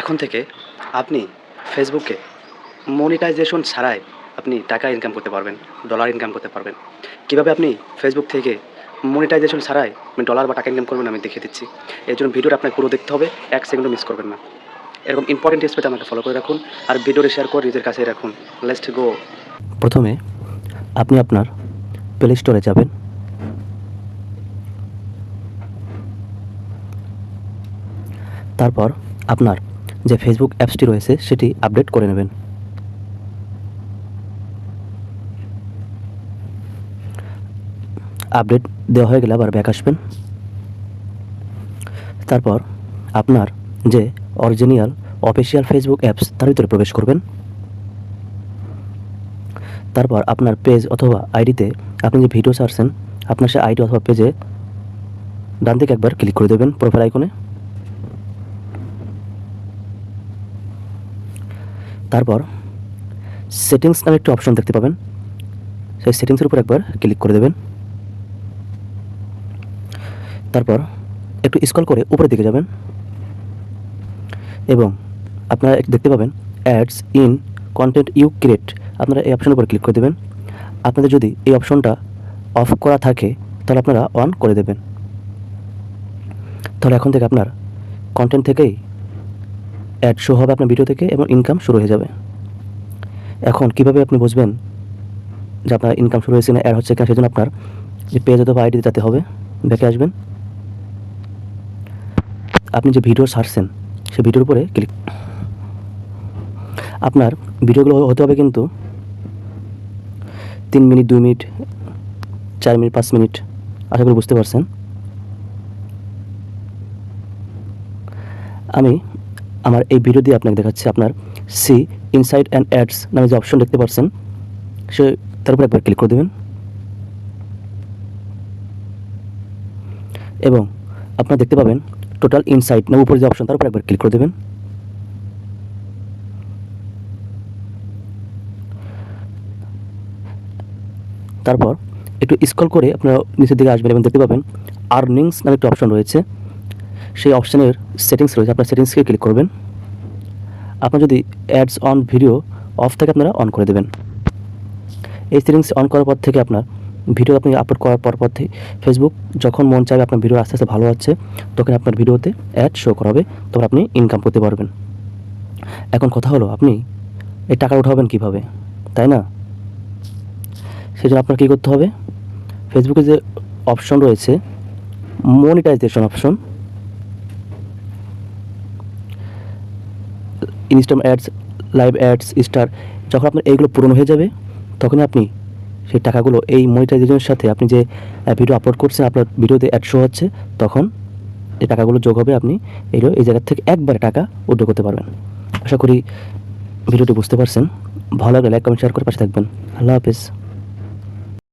এখন থেকে আপনি ফেসবুকে মনিটাইজেশন ছাড়াই আপনি টাকা ইনকাম করতে পারবেন ডলার ইনকাম করতে পারবেন। কীভাবে আপনি ফেসবুক থেকে মনিটাইজেশন ছাড়াই আপনি ডলার বা টাকা ইনকাম করবেন আমি দেখিয়ে দিচ্ছি। এর জন্য ভিডিওটা আপনাকে পুরো দেখতে হবে, এক সেকেন্ডও মিস করবেন না। এরকম ইম্পর্টেন্ট টিপস আমাকে ফলো করে রাখুন আর ভিডিওটি শেয়ার করে নিজের কাছে রাখুন। লেটস গো প্রথমে আপনি আপনার প্লে স্টোরে যাবেন। তারপর আপনার যে ফেসবুক অ্যাপসটি রয়েছে, সেটি আপডেট করে নেবেন। আপডেট দেওয়া হয়ে গেলে আবার ব্যাক আসবেন। তারপর আপনার যে অরিজিনাল অফিসিয়াল ফেসবুক অ্যাপস তার ভিতরে প্রবেশ করবেন। তারপর আপনার পেজ অথবা আইডিতে আপনি যে ভিডিও ছাড়ছেন, আপনার সে আইডি অথবা পেজে ডান দিকে একবার ক্লিক করে দেবেন প্রোফাইল আইকনে তারপর সেটিংস নামে একটি অপশন দেখতে পাবেন। সেই সেটিংসের উপর একবার ক্লিক করে দেবেন। তারপর একটু স্কল করে উপরের দিকে যাবেন। এবং আপনারা দেখতে পাবেন ads in content you create আপনারা এই অপশনের উপর ক্লিক করে দেবেন। আপনাদের যদি এই অপশনটা অফ করা থাকে, তাহলে আপনারা অন করে দেবেন। তাহলে এখন থেকে আপনার কন্টেন্ট থেকেই অ্যাড শো হবে আপনার ভিডিও থেকে এবং ইনকাম শুরু হয়ে যাবে। এখন কীভাবে আপনি বুঝবেন যে আপনার ইনকাম শুরু হয়েছে না অ্যাড হচ্ছে কিনা সেজন্য আপনার যে পেজ অথবা আইডি যাতে হবে, ব্যাকে আসবেন। আপনি যে ভিডিও সারছেন সেই ভিডিওর উপরে ক্লিক আপনার ভিডিওগুলো হতে হবে কিন্তু তিন মিনিট, দুই মিনিট, চার মিনিট, পাঁচ মিনিট, আশা করি বুঝতে পারছেন। আমি আমার এই ভিডিও দিয়ে আপনাকে দেখাচ্ছি আপনার সি ইনসাইড অ্যান্ড অ্যাডস নামে যে অপশন দেখতে পাচ্ছেন, সে তার একবার ক্লিক করে দেবেন। এবং আপনারা দেখতে পাবেন টোটাল ইনসাইট নামে উপরে যে অপশন তার উপর একবার ক্লিক করে দেবেন। তারপর একটু স্ক্রল করে আপনারা নিচের দিকে আসবেন এবং দেখতে পাবেন আর্নিংস নামে একটা অপশন রয়েছে। সেই অপশানের সেটিংস রয়েছে। আপনার সেটিংসকে ক্লিক করবেন। আপনার যদি অ্যাডস অন ভিডিও অফ থাকে আপনারা অন করে দেবেন। এই সেটিংস অন করার পর থেকে আপনার ভিডিও আপনি আপলোড করার পর পর থেকে ফেসবুক যখন মন চাইবে আপনার ভিডিও আস্তে আস্তে ভালো হচ্ছে, তখন আপনার ভিডিওতে অ্যাড শো করাবে। তখন আপনি ইনকাম করতে পারবেন। এখন কথা হলো, আপনি এই টাকা উঠাবেন কীভাবে? তাই না? সেই জন্য আপনার কী করতে হবে? ফেসবুকে যে অপশন রয়েছে monetisation option instream ads live ads star যখন আপনার এইগুলো পূরণ হয়ে যাবে তখন আপনি সেই টাকাগুলো এই মনিটাইজেশনের সাথে আপনি যে ভিডিও আপলোড করছেন, আপনার ভিডিওতে অ্যাড শো হচ্ছে, তখন এই টাকাগুলো যোগ হবে আপনি এইগুলো এই জায়গার থেকে একবারে টাকা উদ্যোগ করতে পারবেন। আশা করি ভিডিওটি বুঝতে পারছেন। ভালো লাগলে লাইক কমেন্ট শেয়ার করে পাশে থাকবেন। আল্লাহ হাফেজ।